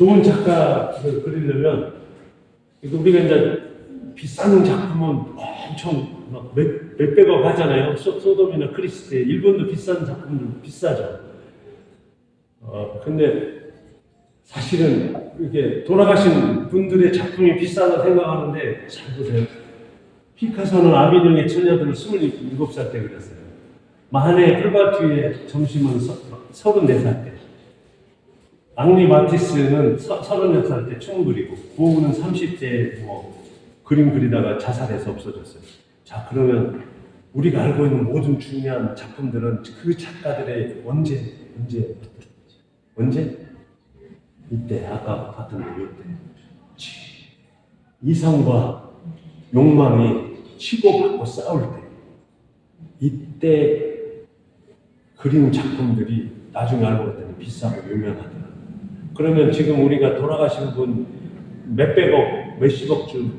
좋은 작가를 그리려면 우리가 이제 비싼 작품은 엄청 막 몇, 몇백억 하잖아요. 소, 소돔이나 크리스테 일본도 비싼 작품들 비싸죠. 어 근데 사실은 이게 돌아가신 분들의 작품이 비싸다 생각하는데 잘 보세요. 피카소는 아비뇽의 처녀들을 27살 때 그렸어요. 마한의 풀바투의 점심은 서, 34살 때. 앙리 마티스는 서, 36살 때춤 그리고 고우는 30대 뭐 그림 그리다가 자살해서 없어졌어요. 자 그러면 우리가 알고 있는 모든 중요한 작품들은 그 작가들의 언제 언제 언제 이때 아까 봤던 거 이때 치. 이성과 욕망이 치고받고 싸울 때 이때 그린 작품들이 나중에 알고 봤더니 비싸고 유명하더라. 그러면 지금 우리가 돌아가신 분 몇백억, 몇십억 주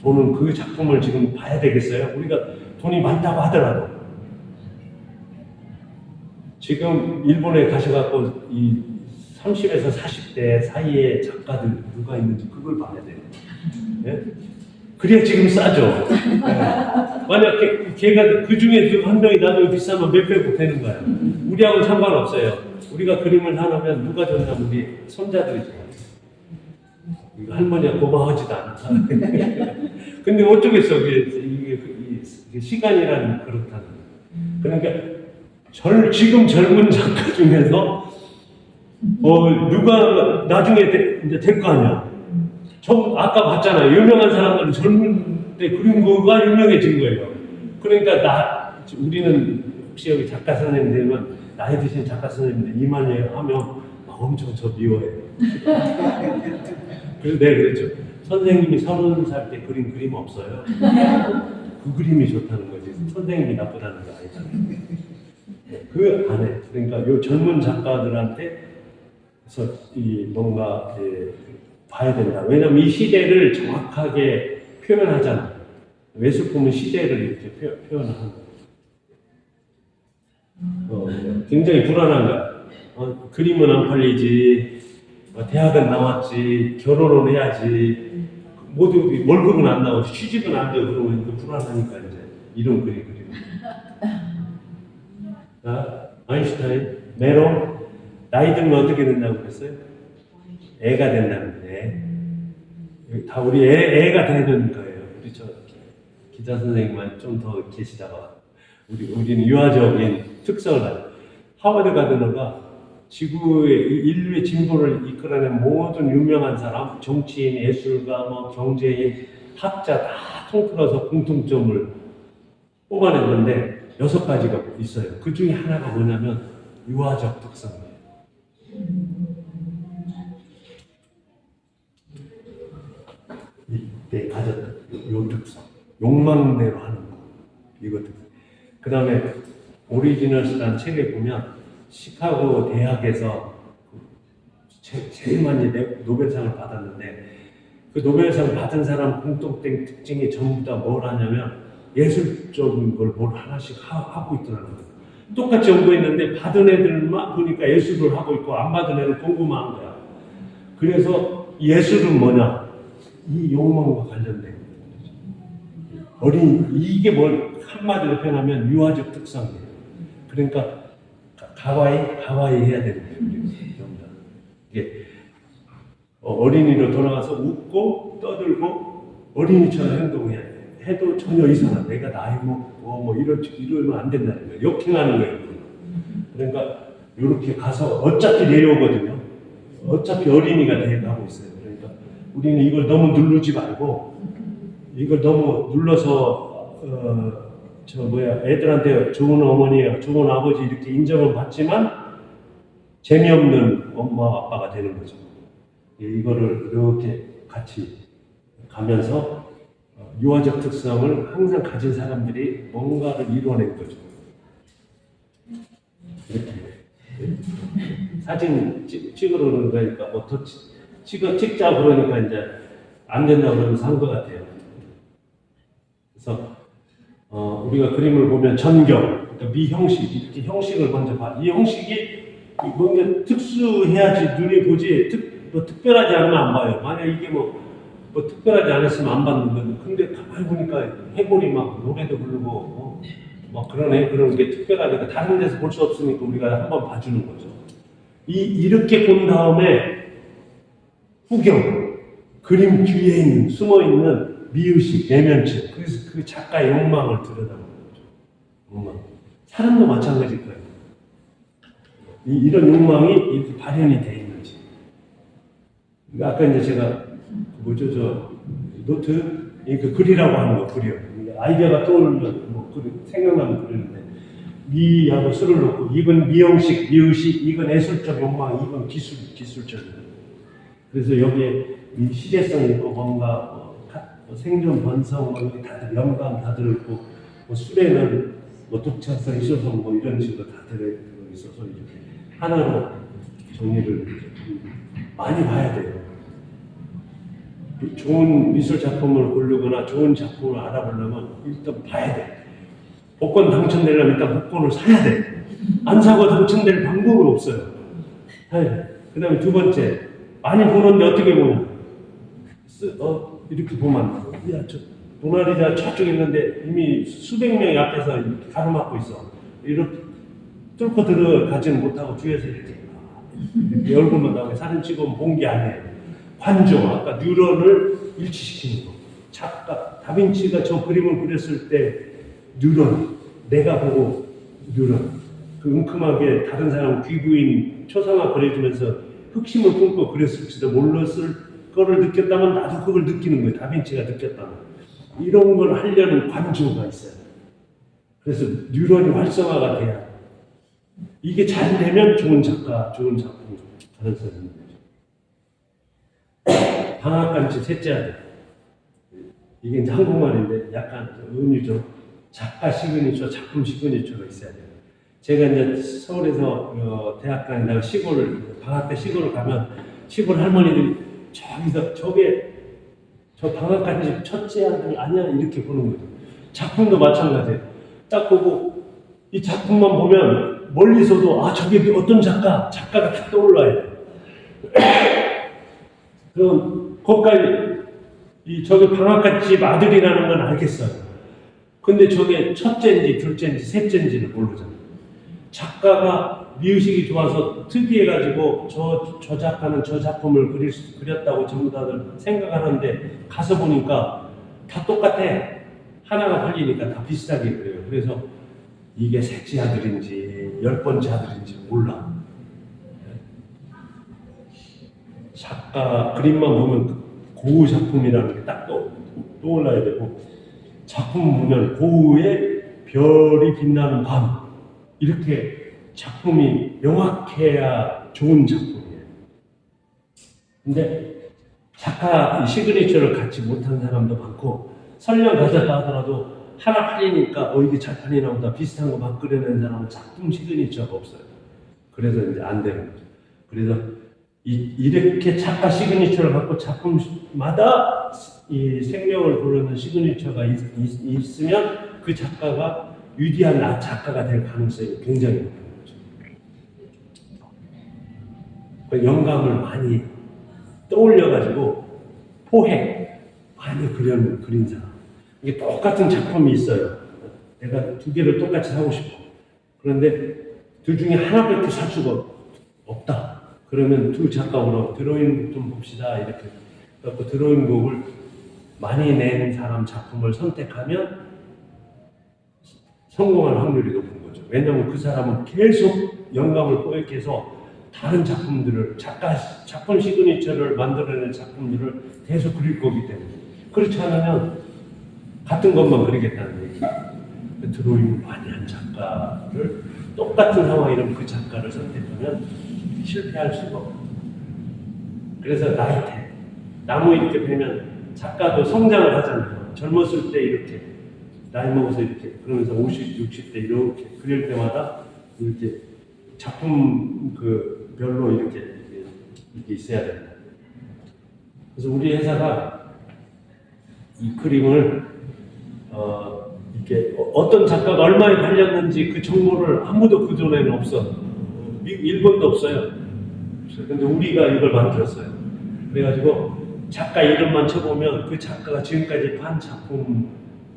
돈은 그 작품을 지금 봐야 되겠어요? 우리가 돈이 많다고 하더라도 지금 일본에 가셔갖고 이 30에서 40대 사이에 작가들 누가 있는지 그걸 봐야 돼요. 예? 그래야 지금 싸죠. 예. 만약 걔, 걔가 그 중에 한 명이 나도 비싸면 몇백억 되는 거야. 우리하고는 상관없어요. 우리가 그림을 하나면 누가 줬냐면 우리 손자들이 줘요. 이거 할머니가 고마워하지도 않아. 근데 어쩌겠어. 이게, 이게, 시간이라는 그렇다는 거. 그러니까 절, 지금 젊은 작가 중에서 어, 누가 나중에 되, 이제 될 거 아니야. 저 아까 봤잖아요. 유명한 사람들은 젊은 때 그린 거가 유명해진 거예요. 그러니까 나 우리는 혹시 여기 작가 선생님 되면 나이 드신 작가 선생님들 이만희 하면 막 엄청 저 미워해요. 그래서 내가 그랬죠. 선생님이 서른 살 때 그린 그림 없어요. 그 그림이 좋다는 거지. 선생님이 나쁘다는 거 아니잖아요. 그 안에 그러니까 요 젊은 작가들한테 그래서 이 뭔가 예, 봐야 된다. 왜냐면 이 시대를 정확하게 표현하잖아. 외술품은 시대를 이렇게 표, 표현하는 거야. 어, 굉장히 불안한 거야. 어, 그림은 안 팔리지, 어, 대학은 나왔지, 결혼은 해야지, 모두 월급은 안 나오지, 취직은 안 되고 그러면 이거 불안하니까 이제 이런 그림 그리고. 자, 아인슈타인, 메론, 나이 들면 어떻게 된다고 그랬어요? 애가 된다는데 다 우리 애, 애가 되는 거예요. 우리 저 기자 선생님만 좀 더 계시다가 우리 우리는 유아적인 특성을 가지고 하버드 가드너가 지구의 이 인류의 진보를 이끌어낸 모든 유명한 사람, 정치인, 예술가, 뭐 경제인, 학자 다 통틀어서 공통점을 뽑아냈는데 여섯 가지가 있어요. 그 중에 하나가 뭐냐면 유아적 특성이에요. 이때 가졌던 요, 요 특성, 욕망대로 하는 거, 이거 특성. 그 다음에 오리지널스라는 책에 보면 시카고 대학에서 그 제, 제일 많이 내- 노벨상을 받았는데 그 노벨상 받은 사람 공통된 특징이 전부 다 뭘 하냐면 예술적인 걸 뭘 하나씩 하, 하고 있더라는 거예요. 똑같이 연구했는데 받은 애들만 보니까 예술을 하고 있고 안 받은 애는 공부만 한 거야. 그래서 예술은 뭐냐? 이 욕망과 관련된 거예요. 어린 이게 뭘 한마디로 표현하면 유아적 특성이에요. 그러니까 가- 가와이 가와이 해야 되는 거예요. 다. 이게 어, 어린이로 돌아가서 웃고 떠들고 어린이처럼 행동해야 돼. 해도 전혀 이상한 내가 나이 먹고 뭐 이러 이러면 안 된다는 거예요. 역행하는 거예요. 그러니까 이렇게 가서 어차피 내려오거든요. 어차피 어린이가 돼 가고 있어요. 그러니까 우리는 이걸 너무 누르지 말고 이걸 너무 눌러서 어, 저 뭐야 애들한테 좋은 어머니, 좋은 아버지 이렇게 인정은 받지만 재미없는 엄마 아빠가 되는 거죠. 예, 이거를 이렇게 같이 가면서 어, 유아적 특성을 항상 가진 사람들이 뭔가를 이루어낸 거죠. 이렇게 예. 사진 찍, 찍으러 그러니까 뭐더 찍어 찍자 그러니까 이제 안 된다 그러면서 한 것 같아요. 그래서 어, 우리가 그림을 보면 전경, 그러니까 미형식 이렇게 형식을 먼저 봐. 이 형식이 뭔가 특수해야지 눈이 보지 특, 뭐 특별하지 않으면 안 봐요. 만약 이게 뭐, 뭐 특별하지 않았으면 안 봤는데 근데 가만히 보니까 해골이 막 노래도 부르고 어, 막 그러네 그런 게 특별하니까 다른 데서 볼 수 없으니까 우리가 한번 봐주는 거죠. 이 이렇게 본 다음에 후경 그림 뒤에 있는 숨어 있는 미의식 내면체 그래서 그 작가의 욕망을 들여다보는 거죠. 욕망. 사람도 마찬가지일 거예요. 이, 이런 욕망이 이렇게 발현이 돼 있는지. 그러니까 아까 이제 제가 그 뭐죠 저 노트 이그 글이라고 하는 거. 이게 아이디어가 떠오르면 뭐 글, 생각나면 그리는데 미하고 수를 놓고 이건 미형식, 미의식, 이건 예술적 욕망, 이건 기술, 기술적. 그래서 여기에 이 시대성 있고 뭔가 뭐 생존 번성 뭐 다들 영감 다 들어있고 뭐 술에는 뭐 독창성 있어서 뭐 이런 식으로 다 들어있어서 이렇게 하나로 정리를 많이 봐야 돼요. 좋은 미술 작품을 고르거나 좋은 작품을 알아보려면 일단 봐야 돼. 복권 당첨되려면 일단 복권을 사야 돼. 안 사고 당첨될 방법은 없어요. 그 다음에 두 번째, 많이 보는데 어떻게 보냐. 쓰, 어, 이렇게 보면, 야, 저, 모나리자 저쪽에 있는데 이미 수백 명이 앞에서 이렇게 가로막고 있어. 이렇게 뚫고 들어가지는 못하고 뒤에서 이렇게, 이렇게 얼굴만 나오게 사진 찍으면 본게 아니에요. 관종, 아까 뉴런을 일치시키는 거. 작가, 다빈치가 저 그림을 그렸을 때 뉴런, 내가 보고 뉴런. 그 은큼하게 다른 사람 귀부인 초상화 그려주면서 흑심을 품고 그렸을지도 몰랐을 거를 느꼈다면 나도 그걸 느끼는 거예요. 다빈치가 느꼈다면. 이런 걸 하려는 관조가 있어요. 그래서 뉴런이 활성화가 돼야 이게 잘 되면 좋은 작가, 좋은 작품 가능성이 있는 거죠. 방학간치 셋째 아들. 이게 이제 한국말인데 약간 은유죠. 작가 시그니처, 작품 시그니처가 있어야 돼요. 제가 이제 서울에서 어, 대학 다니다가 시골 방학 때 시골을 가면 시골 할머니들이 저기서 저게 저 방학간집 첫째 아들 아니야 이렇게 보는 거죠. 작품도 마찬가지예요. 딱 보고 이 작품만 보면 멀리서도 아 저게 어떤 작가 작가가 딱 떠올라야 돼. 그럼 거기까지 이 저게 방학간집 아들이라는 건 알겠어요. 근데 저게 첫째인지 둘째인지 셋째인지를 모르잖아요. 작가가 미의식이 좋아서 특이해가지고 저, 저 작가는 저 작품을 그릴 수- 그렸다고 전부 다들 생각하는데 가서 보니까 다 똑같아. 하나가 팔리니까 다 비슷하게 그래요. 그래서 이게 셋째 아들인지 열 번째 아들인지 몰라. 작가 그림만 보면 고우 작품이라는 게 딱 떠올라야 되고 작품 보면 고우의 별이 빛나는 밤 이렇게 작품이 명확해야 좋은 작품이에요. 근데 작가 이 시그니처를 갖지 못한 사람도 많고 설령 가졌다 하더라도 하나 팔리니까 어 이게 잘 팔리나 보다 비슷한 거 막 그려낸 사람은 작품 시그니처가 없어요. 그래서 이제 안 되는 거죠. 그래서 이, 이렇게 작가 시그니처를 갖고 작품마다 이 생명을 부르는 시그니처가 있, 으면 그 작가가 위대한 나 작가가 될 가능성이 굉장히 높은 거죠. 그 영감을 많이 떠올려가지고 포획 많이 그려 그린 사람. 이게 똑같은 작품이 있어요. 내가 두 개를 똑같이 사고 싶어. 그런데 둘 중에 하나밖에 살 수가 없다. 그러면 두 작가로 드로잉북 좀 봅시다. 이렇게. 그래서 드로잉북을 많이 낸 사람 작품을 선택하면 성공할 확률이 높은 거죠. 왜냐하면 그 사람은 계속 영감을 포획해서 다른 작품들을 작가 작품 시그니처를 만들어낸 작품들을 계속 그릴 거기 때문에 그렇지 않으면 같은 것만 그리겠다는 얘기. 드로잉을 많이 한 작가를 똑같은 상황이라면 그 작가를 선택하면 실패할 수가 없고 그래서 나이테 나무 이렇게 베면 작가도 성장을 하잖아요. 젊었을 때 이렇게 나이 먹어서 이렇게 그러면서 50, 60대 이렇게 그릴 때마다 이렇게 작품 그 별로 이렇게 이렇게, 이렇게 있어야 된다. 그래서 우리 회사가 이 그림을 어, 이렇게 어- 어떤 작가가 얼마에 팔렸는지 그 정보를 아무도 그 전에는 없어. 미- 일본도. 없어요. 근데 우리가 이걸 만들었어요. 그래가지고 작가 이름만 쳐보면 그 작가가 지금까지 판 작품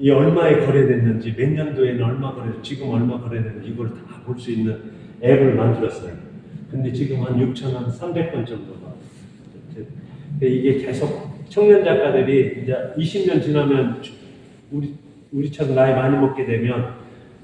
이 얼마에 거래됐는지 몇 년도에는 얼마 거래, 지금 얼마 거래됐는지 이걸 다 볼 수 있는 앱을 만들었어요. 근데 지금 한 6천 한 300건 정도가 이게 계속 청년 작가들이 이제 20년 지나면 우리 우리처럼 나이 많이 먹게 되면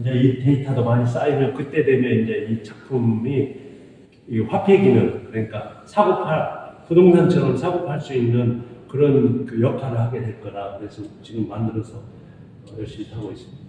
이제 이 데이터도 많이 쌓이면 그때 되면 이제 이 작품이 이 화폐 기능 그러니까 사고 팔 부동산처럼 사고 팔 수 있는 그런 그 역할을 하게 될 거라 그래서 지금 만들어서 열심히 하고 있습니다.